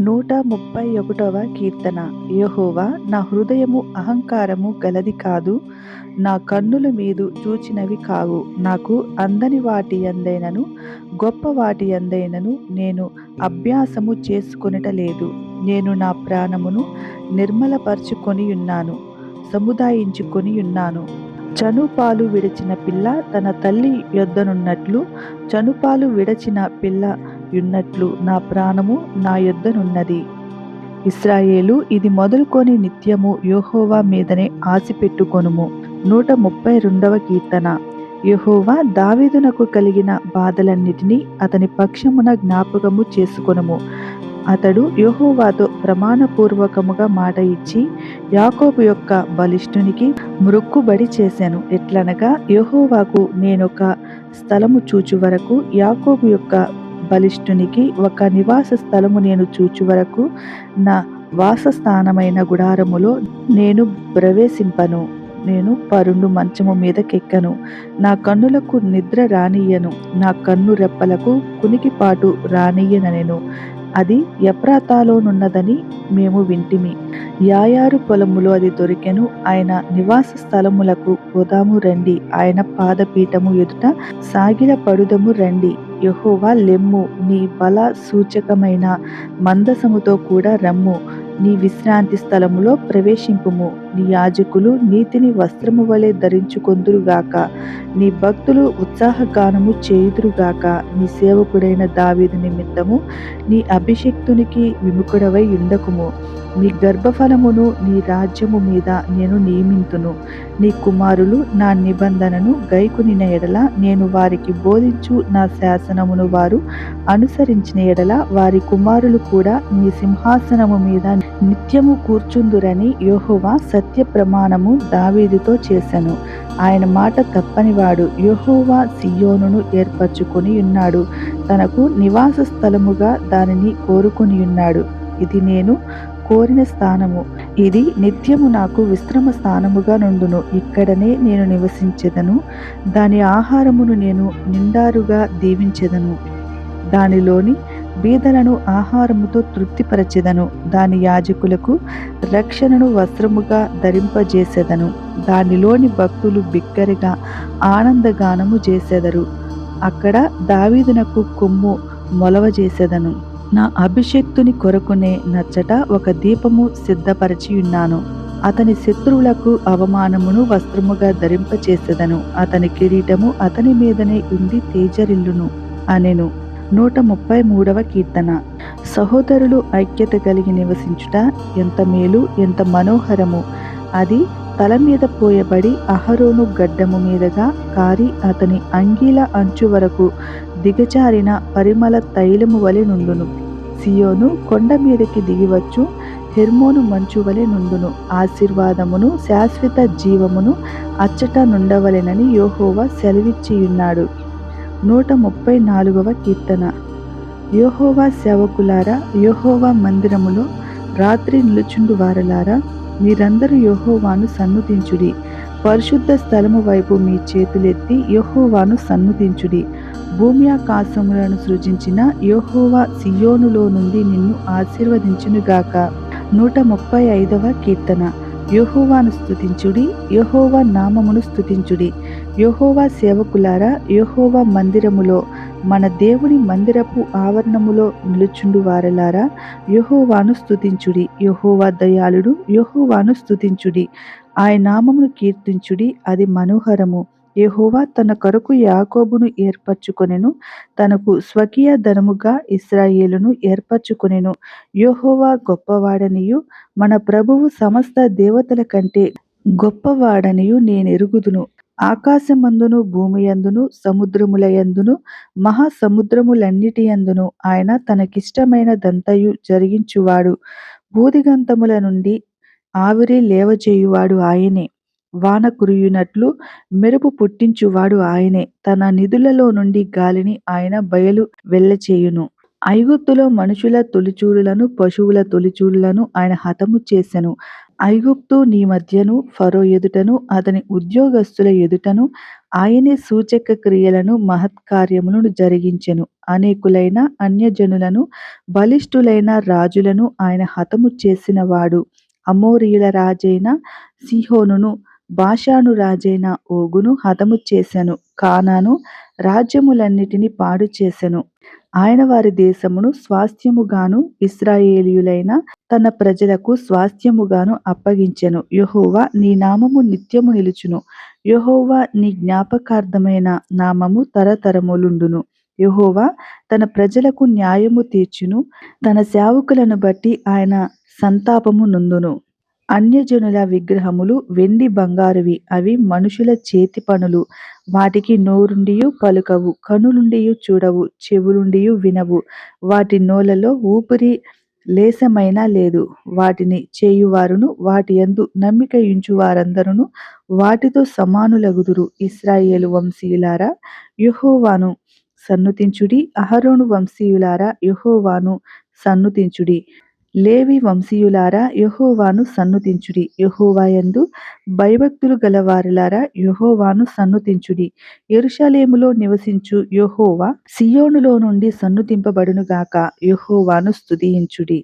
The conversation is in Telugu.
నూట ముప్పై ఒకటవ కీర్తన. యెహోవా నా హృదయము అహంకారము గలది కాదు. నా కన్నుల మీదు చూచినవి కావు. నాకు అందని వాటి అందైనను గొప్ప వాటి అందైనను నేను అభ్యాసము చేసుకొనుట లేదు. నేను నా ప్రాణమును నిర్మలపరచుకొని ఉన్నాను సముదాయించుకొని ఉన్నాను చనుపాలు విడిచిన పిల్ల తన తల్లి యొద్దనున్నట్లు చనుపాలు విడచిన పిల్ల యున్నట్లు నా ప్రాణము నా యొద్దనున్నది. ఇస్రాయేలు ఇది మొదలుకొని నిత్యము యోహోవా మీదనే ఆశ పెట్టుకొనుము. నూట ముప్పై రెండవ కీర్తన. యహోవా దావీదునకు కలిగిన బాధలన్నిటినీ అతని పక్షమున జ్ఞాపకము చేసుకొనుము. అతడు యహోవాతో ప్రమాణపూర్వకముగా మాట ఇచ్చి యాకోబు యొక్క బలిష్ఠునికి మృక్కుబడి చేశాను. ఎట్లనగా యహోవాకు నేనొక స్థలము చూచు వరకు యాకోబు యొక్క బలిష్ఠునికి ఒక నివాస స్థలము నేను చూచు వరకు నా వాసస్థానమైన గుడారములో నేను ప్రవేశింపను. నేను పరుండు మంచము మీదకెక్కను నా కన్నులకు నిద్ర రానియ్యను. నా కన్ను రెప్పలకు కునికిపాటు రానియ్యనెను అది ఎప్రాతాలోనున్నదని మేము వింటిమి. యాయారు పొలములో అది దొరికెను. ఆయన నివాస స్థలములకు పోదాము రండి. ఆయన పాదపీఠము ఎదుట సాగిల పడుదము రండి. యెహోవా లెమ్ము. నీ బల సూచకమైన మందసముతో కూడా రమ్ము. నీ విశ్రాంతి స్థలములో ప్రవేశింపుము. నీ యాజకులు నీతిని వస్త్రము వలె ధరించుకొందురుగాక నీ భక్తులు ఉత్సాహగానము చేయుదురుగాక నీ సేవకుడైన దావీదు నిమిత్తము నీ అభిషక్తునికి విముఖుడవై ఉండకుము. నీ గర్భఫలమును నీ రాజ్యము మీద నేను నియమింతును. నీ కుమారులు నా నిబంధనను గైకునిన ఎడల నేను వారికి బోధించు నా శాసనమును వారు అనుసరించిన ఎడల వారి కుమారులు కూడా నీ సింహాసనము మీద నిత్యము కూర్చుందురని యోహోవా సత్య ప్రమాణము దావీదుతో చేశాను ఆయన మాట తప్పనివాడు. యోహోవా సియోనును ఏర్పరచుకొని ఉన్నాడు. తనకు నివాస స్థలముగా దానిని కోరుకొని ఉన్నాడు. ఇది నేను కోరిన స్థానము. ఇది నిత్యము నాకు విశ్రమ స్థానముగా నుండును. ఇక్కడనే నేను నివసించెదను. దాని ఆహారమును నేను నిండారుగా దీవించెదను. దానిలోని బీదలను ఆహారముతో తృప్తిపరచెదను. దాని యాజకులకు రక్షణను వస్త్రముగా ధరింపజేసెదను. దానిలోని భక్తులు బిగ్గరగా ఆనందగానము చేసెదరు. అక్కడ దావీదునకు కొమ్ము మొలవజేసెదను. నా అభిషక్తుని కొరకునే నచ్చట ఒక దీపము సిద్ధపరచి ఉన్నాను అతని శత్రువులకు అవమానమును వస్త్రముగా ధరింపచేసెదను. అతని కిరీటము అతని మీదనే ఉండి తేజరిల్లును అనెను. నూట ముప్పై మూడవ కీర్తన. సహోదరులు ఐక్యత కలిగి నివసించుట ఎంత మేలు ఎంత మనోహరము. అది తల మీద పోయబడి అహరోను గడ్డము మీదగా కారి అతని అంగీల అంచు వరకు దిగజారిన పరిమళ తైలము వలె నుండును. సియోను కొండ మీదకి దిగివచ్చు హెర్మోను మంచు వలె నుండును. ఆశీర్వాదమును శాశ్వత జీవమును అచ్చట నుండవలెనని యోహోవా సెలవిచ్చియున్నాడు. నూట ముప్పై నాలుగవ కీర్తన. యోహోవా సేవకులారా యోహోవా మందిరములో రాత్రి నిలుచుండు వారలారా మీరందరూ యోహోవాను సన్నుతించుడి పరిశుద్ధ స్థలము వైపు మీ చేతులెత్తి యెహోవాను సన్నుతించుడి భూమి ఆకాశములను సృజించిన యెహోవా సియోనులో నుండి నిన్ను ఆశీర్వదించునుగాక. నూట ముప్పై ఐదవ కీర్తన. యెహోవాను స్తుతించుడి యెహోవా నామమును స్థుతించుడి యెహోవా సేవకులారా యెహోవా మందిరములో మన దేవుని మందిరపు ఆవరణములో నిలుచుండు వారలారా యెహోవాను స్తుతించుడి. యెహోవా దయాళుడు యెహోవాను స్తుతించుడి. ఆయన నామమును కీర్తించుడి అది మనోహరము. యెహోవా తన కొరకు యాకోబును ఏర్పరచుకొనెను తనకు స్వకీయ ధనముగా ఇస్రాయేలును ఏర్పరచుకొనెను. యెహోవా గొప్పవాడనియు మన ప్రభువు సమస్త దేవతల కంటే గొప్పవాడనియు నేనెరుగుదును. ఆకాశమందును భూమియందును సముద్రములయందును మహాసముద్రములన్నిటి యందును ఆయన తనకిష్టమైన దంతయు జరిగించువాడు. భూదిగంతముల నుండి ఆవిరి లేవజేయువాడు ఆయనే. వాన కురియునట్లు మెరుపు పుట్టించువాడు ఆయనే. తన నిధులలో నుండి గాలిని ఆయన బయలు వెళ్ళచేయును. ఐగుప్తులో మనుషుల తొలిచూలులను పశువుల తొలిచూలులను ఆయన హతము చేసెను. ఐగుప్తు నీ మధ్యను ఫరో ఎదుటను అతని ఉద్యోగస్తుల ఎదుటను ఆయనే సూచక క్రియలను మహత్కార్యములను జరిగించెను. అనేకులైన అన్యజనులను బలిష్ఠులైన రాజులను ఆయన హతము చేసినవాడు. అమోరీయుల రాజైన సిహోనును బాషాను రాజైన ఓగును హతము చేసెను కానాను రాజ్యములన్నిటిని పాడు చేసెను ఆయన వారి దేశమును స్వాస్థ్యముగాను ఇస్రాయేలీయులైన తన ప్రజలకు స్వాస్థ్యముగాను అప్పగించెను. యహోవా నీ నామము నిత్యము నిలుచును. యహోవా నీ జ్ఞాపకార్థమైన నామము తరతరములుండును. యహోవా తన ప్రజలకు న్యాయము తీర్చును. తన సేవకులను బట్టి ఆయన సంతాపము నుందును. అన్యజనుల విగ్రహములు వెండి బంగారువి అవి మనుషుల చేతి పనులు. వాటికి నోరుండియు పలుకవు కనులుండియు చూడవు చెవులుండియు వినవు. వాటి నోలలో ఊపిరి లేసమైనా లేదు. వాటిని చేయువారును వాటి యందు నమ్మిక వారందరును వాటితో సమానులగుదురు. ఇస్రాయేలు వంశీయులారా యుహోవాను సన్నుతించుడి. అహరోను వంశీయులారా యుహోవాను సన్నుతించుడి. లేవి వంశీయులారా యహోవాను సన్నుతించుడి. యహోవాయందు భయభక్తులు గలవారులారా యెహోవాను సన్నుతించుడి. ఎరుషలేములో నివసించు యెహోవా సియోనులో నుండి సన్నుతింపబడునుగాక. గాక యెహోవాను స్తుతించుడి.